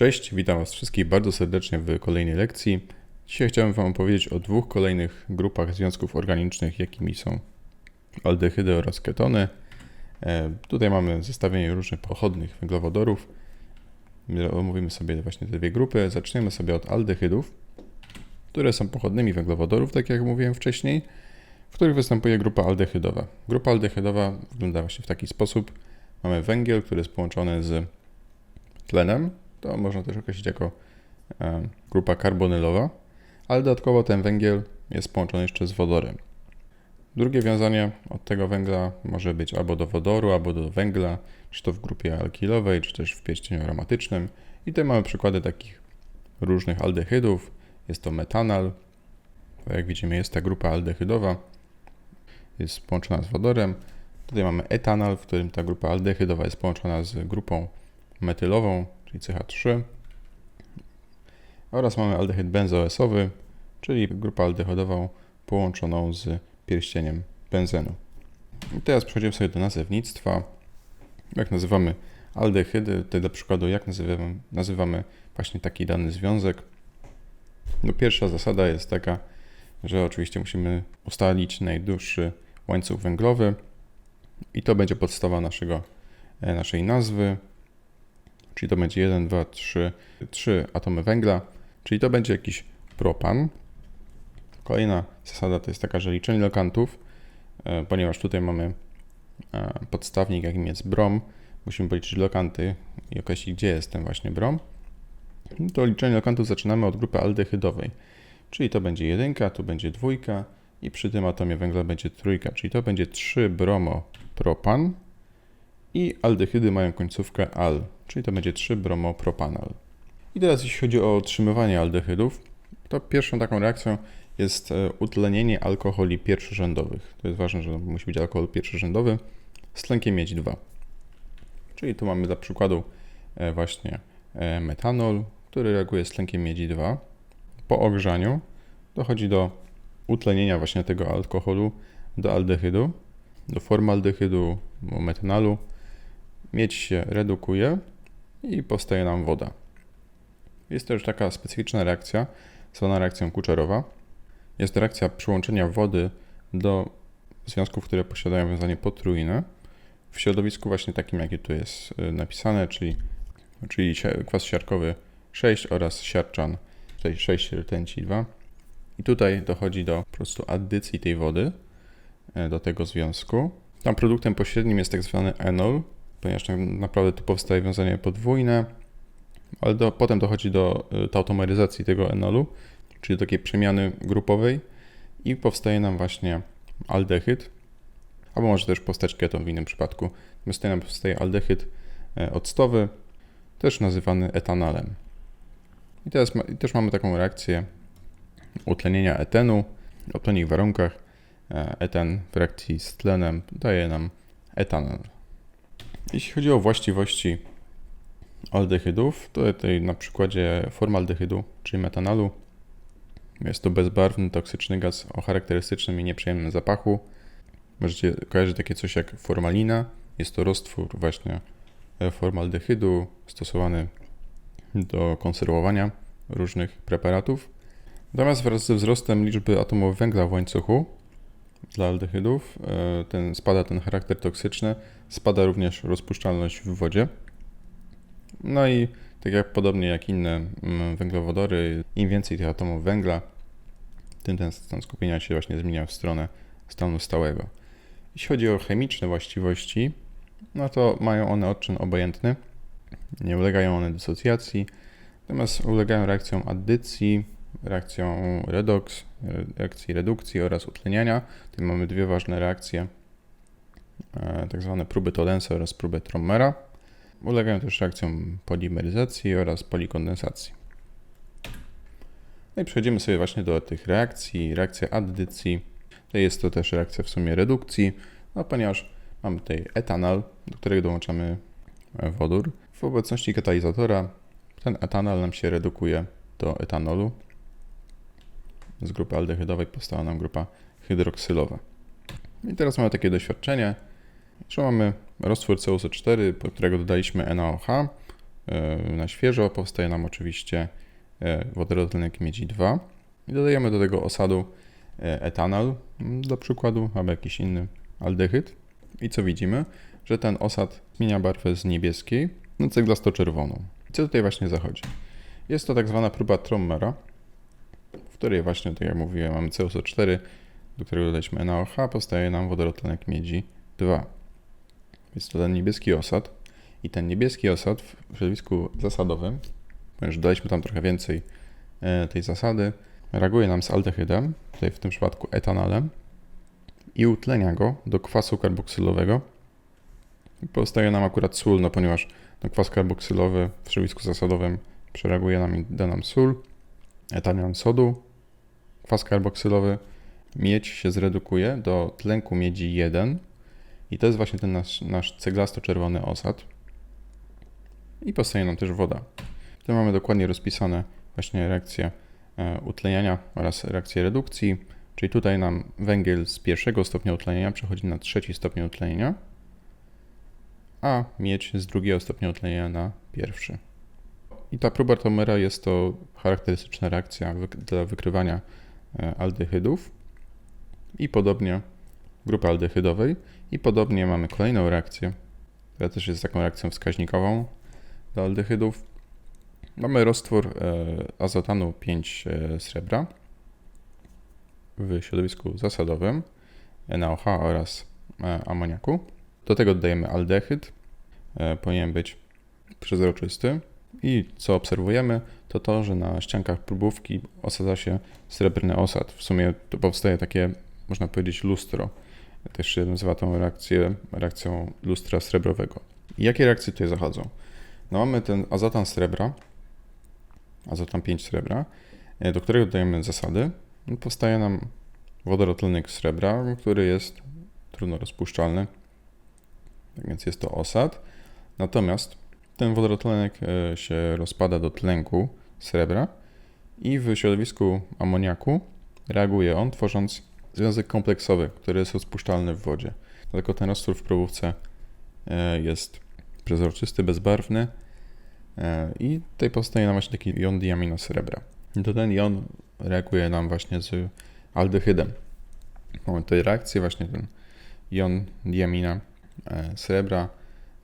Cześć, witam Was wszystkich bardzo serdecznie w kolejnej lekcji. Dzisiaj chciałem Wam opowiedzieć o dwóch kolejnych grupach związków organicznych, jakimi są aldehydy oraz ketony. E, tutaj mamy zestawienie różnych pochodnych węglowodorów. Omówimy sobie właśnie te dwie grupy. Zaczniemy sobie od aldehydów, które są pochodnymi węglowodorów, tak jak mówiłem wcześniej, w których występuje grupa aldehydowa. Grupa aldehydowa wygląda właśnie w taki sposób. Mamy węgiel, który jest połączony z tlenem, to można też określić jako e, grupa karbonylowa, ale dodatkowo ten węgiel jest połączony jeszcze z wodorem. Drugie wiązanie od tego węgla może być albo do wodoru, albo do węgla, czy to w grupie alkilowej, czy też w pierścieniu aromatycznym. I tutaj mamy przykłady takich różnych aldehydów. Jest to metanal. Jak widzimy, jest ta grupa aldehydowa, jest połączona z wodorem. Tutaj mamy etanal, w którym ta grupa aldehydowa jest połączona z grupą metylową, czyli CH3. Oraz mamy aldehyd benzoesowy, czyli grupę aldehydową połączoną z pierścieniem benzenu. I teraz przechodzimy sobie do nazewnictwa. Jak nazywamy aldehydy, tutaj dla przykładu jak nazywamy, nazywamy właśnie taki dany związek. No pierwsza zasada jest taka, że oczywiście musimy ustalić najdłuższy łańcuch węglowy i to będzie podstawa naszego, e, naszej nazwy czyli to będzie 1, 2, 3, 3 atomy węgla, czyli to będzie jakiś propan. Kolejna zasada to jest taka, że liczenie lokantów, e, ponieważ tutaj mamy e, podstawnik, jakim jest brom, musimy policzyć lokanty i określić, gdzie jest ten właśnie brom. To liczenie lokantów zaczynamy od grupy aldehydowej, czyli to będzie jedynka, tu będzie dwójka i przy tym atomie węgla będzie trójka, czyli to będzie 3 bromo propan i aldehydy mają końcówkę al, czyli to będzie 3-bromopropanal. I teraz jeśli chodzi o otrzymywanie aldehydów, to pierwszą taką reakcją jest e, utlenienie alkoholi pierwszorzędowych. To jest ważne, że musi być alkohol pierwszorzędowy z tlenkiem miedzi 2. Czyli tu mamy dla przykładu e, właśnie e, metanol, który reaguje z tlenkiem miedzi 2. Po ogrzaniu dochodzi do utlenienia właśnie tego alkoholu do aldehydu, do formaldehydu, metanalu. Miedź się redukuje i powstaje nam woda. Jest też taka specyficzna reakcja, zwana reakcją Kuczerowa. Jest to reakcja przyłączenia wody do związków, które posiadają wiązanie potrójne w środowisku właśnie takim, jakie tu jest y, napisane, czyli, czyli kwas siarkowy 6 oraz siarczan, tutaj 6 rtęci 2. I tutaj dochodzi do po prostu addycji tej wody y, do tego związku. Tam produktem pośrednim jest tak zwany enol, ponieważ tak naprawdę tu powstaje wiązanie podwójne, ale do, potem dochodzi do y, tautomeryzacji tego enolu, czyli do takiej przemiany grupowej i powstaje nam właśnie aldehyd, albo może też powstać keton w innym przypadku. Natomiast tutaj nam powstaje aldehyd e, octowy, też nazywany etanalem. I teraz ma, i też mamy taką reakcję utlenienia etenu. W odpowiednich warunkach e, eten w reakcji z tlenem daje nam etanol. Jeśli chodzi o właściwości aldehydów, to tutaj na przykładzie formaldehydu, czyli metanalu, jest to bezbarwny, toksyczny gaz o charakterystycznym i nieprzyjemnym zapachu. Możecie kojarzyć takie coś jak formalina. Jest to roztwór właśnie formaldehydu stosowany do konserwowania różnych preparatów. Natomiast wraz ze wzrostem liczby atomów węgla w łańcuchu dla aldehydów, e, ten, spada ten charakter toksyczny, spada również rozpuszczalność w wodzie. No i tak jak podobnie jak inne mm, węglowodory, im więcej tych atomów węgla, tym ten stan skupienia się właśnie zmienia w stronę stanu stałego. Jeśli chodzi o chemiczne właściwości, no to mają one odczyn obojętny, nie ulegają one dysocjacji, natomiast ulegają reakcjom addycji, reakcją redox, reakcji redukcji oraz utleniania. Tutaj mamy dwie ważne reakcje, e, tak zwane próby Tolensa oraz próby Trommera. Ulegają też reakcjom polimeryzacji oraz polikondensacji. No i przechodzimy sobie właśnie do tych reakcji. Reakcja addycji. Tutaj jest to też reakcja w sumie redukcji, no ponieważ mamy tutaj etanol, do którego dołączamy wodór. W obecności katalizatora ten etanol nam się redukuje do etanolu, z grupy aldehydowej powstała nam grupa hydroksylowa. I teraz mamy takie doświadczenie, że mamy roztwór CuSO4, po którego dodaliśmy NaOH e, na świeżo, powstaje nam oczywiście e, wodorotlenek miedzi 2 i dodajemy do tego osadu e, etanol, do przykładu, albo jakiś inny aldehyd. I co widzimy? Że ten osad zmienia barwę z niebieskiej na ceglasto-czerwoną. I co tutaj właśnie zachodzi? Jest to tak zwana próba Trommera, której właśnie, tak jak mówiłem, mamy CO4, do którego dodaliśmy NaOH, powstaje nam wodorotlenek miedzi 2. Jest to ten niebieski osad i ten niebieski osad w środowisku zasadowym, ponieważ dodaliśmy tam trochę więcej e, tej zasady, reaguje nam z aldehydem, tutaj w tym przypadku etanolem i utlenia go do kwasu karboksylowego. I powstaje nam akurat sól, no ponieważ no, kwas karboksylowy w środowisku zasadowym przereaguje nam i da nam sól, etanion sodu, kwas karboksylowy, miedź się zredukuje do tlenku miedzi 1 i to jest właśnie ten nasz, nasz ceglasto-czerwony osad. I powstaje nam też woda. Tu mamy dokładnie rozpisane właśnie reakcje e, utleniania oraz reakcje redukcji, czyli tutaj nam węgiel z pierwszego stopnia utlenienia przechodzi na trzeci stopień utlenienia, a miedź z drugiego stopnia utlenienia na pierwszy. I ta próba Tomera jest to charakterystyczna reakcja dla wykrywania aldehydów i podobnie grupy aldehydowej i podobnie mamy kolejną reakcję, która też jest taką reakcją wskaźnikową dla aldehydów. Mamy roztwór e, azotanu 5 e, srebra w środowisku zasadowym NaOH oraz e, amoniaku. Do tego dodajemy aldehyd. E, powinien być przezroczysty. I co obserwujemy, to to, że na ściankach próbówki osadza się srebrny osad. W sumie to powstaje takie, można powiedzieć, lustro. Też się nazywa tą reakcję reakcją lustra srebrowego. I jakie reakcje tutaj zachodzą? No mamy ten azotan srebra, azotan 5 srebra, e, do którego dodajemy zasady. I Powstaje nam wodorotlenek srebra, który jest trudno rozpuszczalny, tak więc jest to osad. Natomiast ten wodorotlenek e, się rozpada do tlenku srebra i w środowisku amoniaku reaguje on, tworząc związek kompleksowy, który jest rozpuszczalny w wodzie. Dlatego ten roztwór w probówce e, jest przezroczysty, bezbarwny e, i tutaj powstaje nam właśnie taki jon diaminosrebra. I to ten jon reaguje nam właśnie z aldehydem. Mamy tutaj reakcję, właśnie ten jon diamina srebra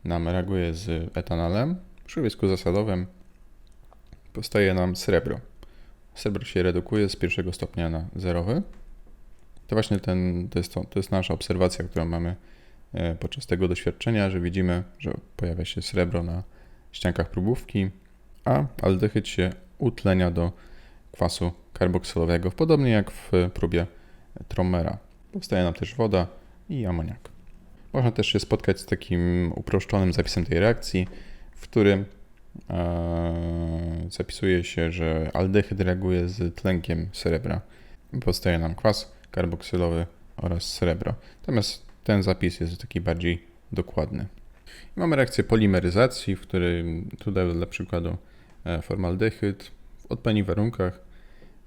nam reaguje z etanolem. W środowisku zasadowym powstaje nam srebro. Srebro się redukuje z pierwszego stopnia na zerowy. To właśnie ten, to, jest to, to jest nasza obserwacja, którą mamy e, podczas tego doświadczenia, że widzimy, że pojawia się srebro na ściankach próbówki, a aldehyd się utlenia do kwasu karboksylowego, podobnie jak w próbie Trommera. Powstaje nam też woda i amoniak. Można też się spotkać z takim uproszczonym zapisem tej reakcji, w którym e, zapisuje się, że aldehyd reaguje z tlenkiem srebra. Powstaje nam kwas karboksylowy oraz srebro. Natomiast ten zapis jest taki bardziej dokładny. Mamy reakcję polimeryzacji, w którym tutaj dla przykładu e, formaldehyd w odpowiednich warunkach,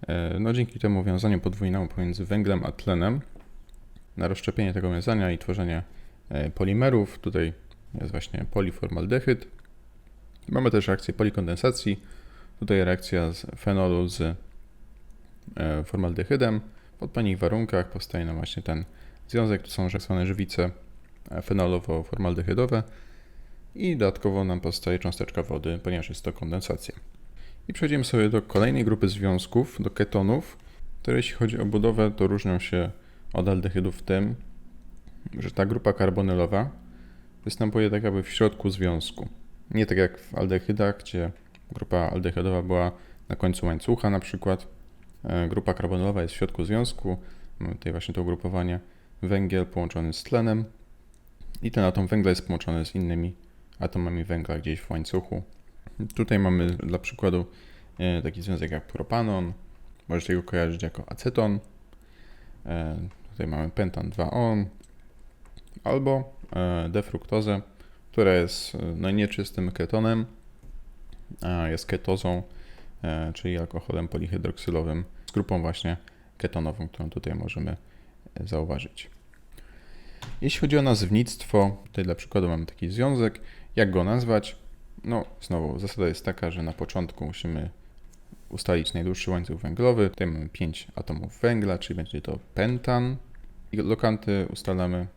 e, no dzięki temu wiązaniu podwójnemu pomiędzy węglem a tlenem, na rozszczepienie tego wiązania i tworzenie polimerów, tutaj jest właśnie poliformaldehyd. Mamy też reakcję polikondensacji, tutaj reakcja z fenolu z e, formaldehydem. W odpowiednich warunkach powstaje nam właśnie ten związek, to są tak zwane żywice e, fenolowo-formaldehydowe i dodatkowo nam powstaje cząsteczka wody, ponieważ jest to kondensacja. I przechodzimy sobie do kolejnej grupy związków, do ketonów, które jeśli chodzi o budowę, to różnią się od aldehydów w tym, że ta grupa karbonylowa występuje tak jakby w środku związku. Nie tak jak w aldehydach, gdzie grupa aldehydowa była na końcu łańcucha na przykład. E, Grupa karbonylowa jest w środku związku. Mamy tutaj właśnie to ugrupowanie węgiel połączony z tlenem i ten atom węgla jest połączony z innymi atomami węgla gdzieś w łańcuchu. Tutaj mamy dla przykładu e, taki związek jak propanon. Możecie go kojarzyć jako aceton. E, Tutaj mamy pentan 2-on albo e, defruktozę, która jest e, nieczystym ketonem, a jest ketozą, e, czyli alkoholem polihydroksylowym z grupą właśnie ketonową, którą tutaj możemy zauważyć. Jeśli chodzi o nazewnictwo, tutaj dla przykładu mamy taki związek. Jak go nazwać? No, znowu, zasada jest taka, że na początku musimy ustalić najdłuższy łańcuch węglowy. Tutaj mamy 5 atomów węgla, czyli będzie to pentan. I lokanty ustalamy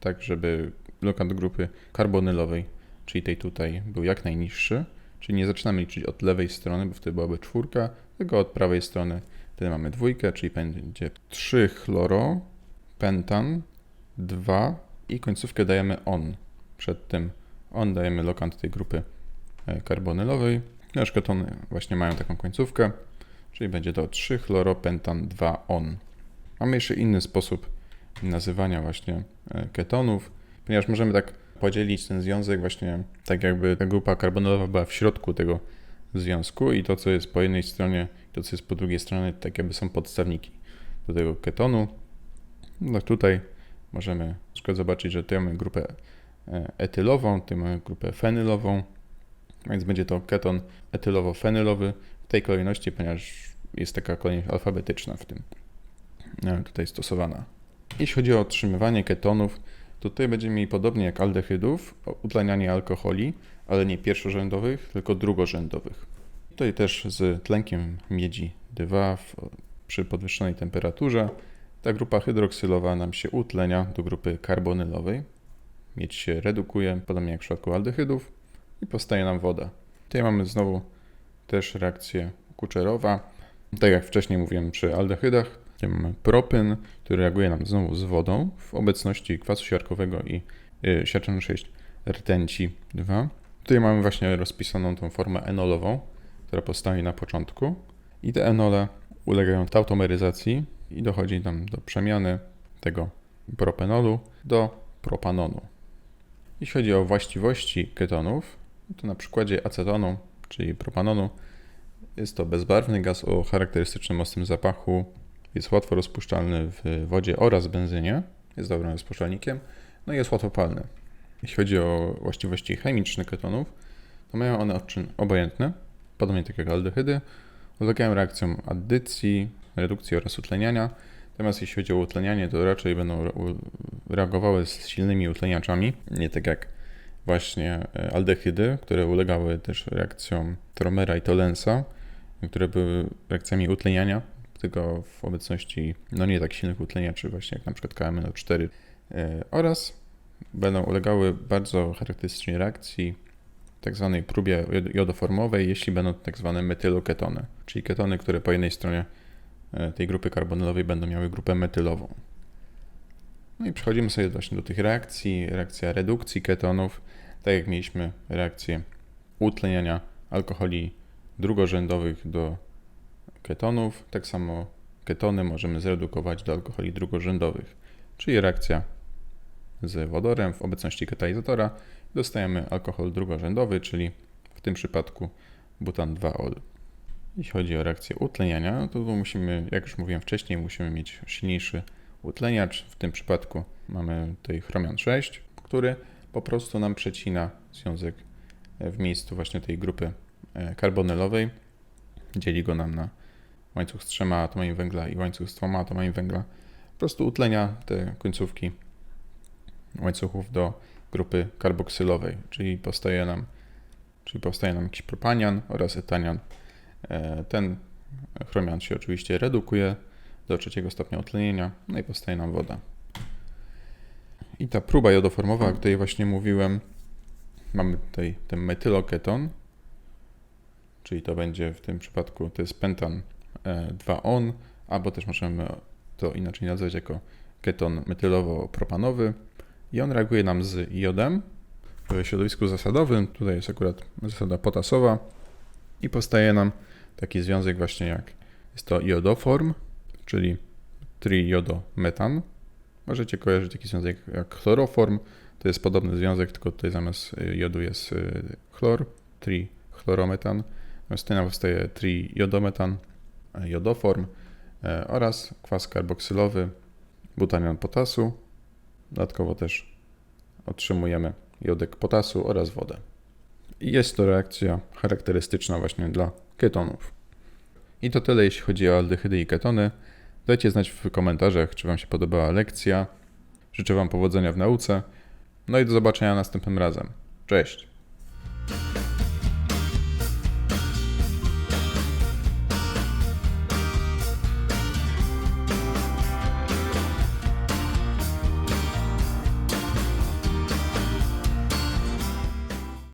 tak, żeby lokant grupy karbonylowej, czyli tej tutaj, był jak najniższy. Czyli nie zaczynamy liczyć od lewej strony, bo wtedy byłaby czwórka, tylko od prawej strony. Wtedy mamy dwójkę, czyli będzie 3 chloro, pentan, 2 i końcówkę dajemy on. Przed tym on dajemy lokant tej grupy e, karbonylowej. Nasz ketony właśnie mają taką końcówkę, czyli będzie to 3 chloropentan 2 on. Mamy jeszcze inny sposób nazywania właśnie e, ketonów, ponieważ możemy tak podzielić ten związek właśnie tak jakby ta grupa karbonylowa była w środku tego związku i to co jest po jednej stronie, to co jest po drugiej stronie, tak jakby są podstawniki do tego ketonu. No tutaj możemy przykład zobaczyć, że tutaj mamy grupę e, etylową, tutaj mamy grupę fenylową, więc będzie to keton etylowo-fenylowy w tej kolejności, ponieważ jest taka kolejność alfabetyczna w tym e, tutaj stosowana. Jeśli chodzi o otrzymywanie ketonów, to tutaj będziemy mieli podobnie jak aldehydów, utlenianie alkoholi, ale nie pierwszorzędowych, tylko drugorzędowych. Tutaj też z tlenkiem miedzi 2 w, przy podwyższonej temperaturze ta grupa hydroksylowa nam się utlenia do grupy karbonylowej. Miedź się redukuje, podobnie jak w przypadku aldehydów i powstaje nam woda. Tutaj mamy znowu też reakcję kuczerowa. Tak jak wcześniej mówiłem przy aldehydach, mamy propyn, który reaguje nam znowu z wodą w obecności kwasu siarkowego i yy, siarczanu 6 rtęci 2. Tutaj mamy właśnie rozpisaną tą formę enolową, która powstaje na początku i te enole ulegają tautomeryzacji i dochodzi tam do przemiany tego propenolu do propanonu. Jeśli chodzi o właściwości ketonów, to na przykładzie acetonu, czyli propanonu, jest to bezbarwny gaz o charakterystycznym ostrym zapachu, jest łatwo rozpuszczalny w wodzie oraz benzynie, jest dobrym rozpuszczalnikiem, no i jest łatwopalny. Jeśli chodzi o właściwości chemiczne ketonów, to mają one odczyn obojętny, podobnie tak jak aldehydy, ulegają reakcjom addycji, redukcji oraz utleniania. Natomiast jeśli chodzi o utlenianie, to raczej będą reagowały z silnymi utleniaczami, nie tak jak właśnie e, aldehydy, które ulegały też reakcjom Tromera i Tolensa, które były reakcjami utleniania, tylko w obecności no nie tak silnych utleniaczy, właśnie jak na przykład KMNO4 e, oraz będą ulegały bardzo charakterystycznej reakcji tak zwanej próbie jodoformowej, jeśli będą tak zwane metyloketony, czyli ketony, które po jednej stronie e, tej grupy karbonylowej będą miały grupę metylową. No i przechodzimy sobie właśnie do tych reakcji. Reakcja redukcji ketonów, tak jak mieliśmy reakcję utleniania alkoholi drugorzędowych do ketonów, tak samo ketony możemy zredukować do alkoholi drugorzędowych, czyli reakcja z wodorem w obecności katalizatora dostajemy alkohol drugorzędowy, czyli w tym przypadku butan 2-ol. Jeśli chodzi o reakcję utleniania, to tu musimy, jak już mówiłem wcześniej, musimy mieć silniejszy utleniacz. W tym przypadku mamy tutaj chromian 6, który po prostu nam przecina związek w miejscu właśnie tej grupy e, karbonylowej. Dzieli go nam na łańcuch z trzema atomami węgla i łańcuch z dwoma atomami węgla. Po prostu utlenia te końcówki łańcuchów do grupy karboksylowej, czyli powstaje nam, czyli powstaje nam jakiś propanian oraz etanian. E, ten chromian się oczywiście redukuje do trzeciego stopnia utlenienia, no i powstaje nam woda. I ta próba jodoformowa, o której właśnie mówiłem, mamy tutaj ten metyloketon, czyli to będzie w tym przypadku, to jest pentan 2-on, e, albo też możemy to inaczej nazwać jako keton metylowo-propanowy i on reaguje nam z jodem w środowisku zasadowym. Tutaj jest akurat zasada potasowa i powstaje nam taki związek właśnie jak jest to jodoform, czyli trijodometan. Możecie kojarzyć taki związek jak chloroform. To jest podobny związek, tylko tutaj zamiast jodu jest y, chlor, trichlorometan. Natomiast tutaj nam powstaje trijodometan, jodoform e, oraz kwas karboksylowy, butanian potasu, Dodatkowo też otrzymujemy jodek potasu oraz wodę. I jest to reakcja charakterystyczna właśnie dla ketonów. I to tyle, jeśli chodzi o aldehydy i ketony. Dajcie znać w komentarzach, czy Wam się podobała lekcja. Życzę Wam powodzenia w nauce. No i do zobaczenia następnym razem. Cześć!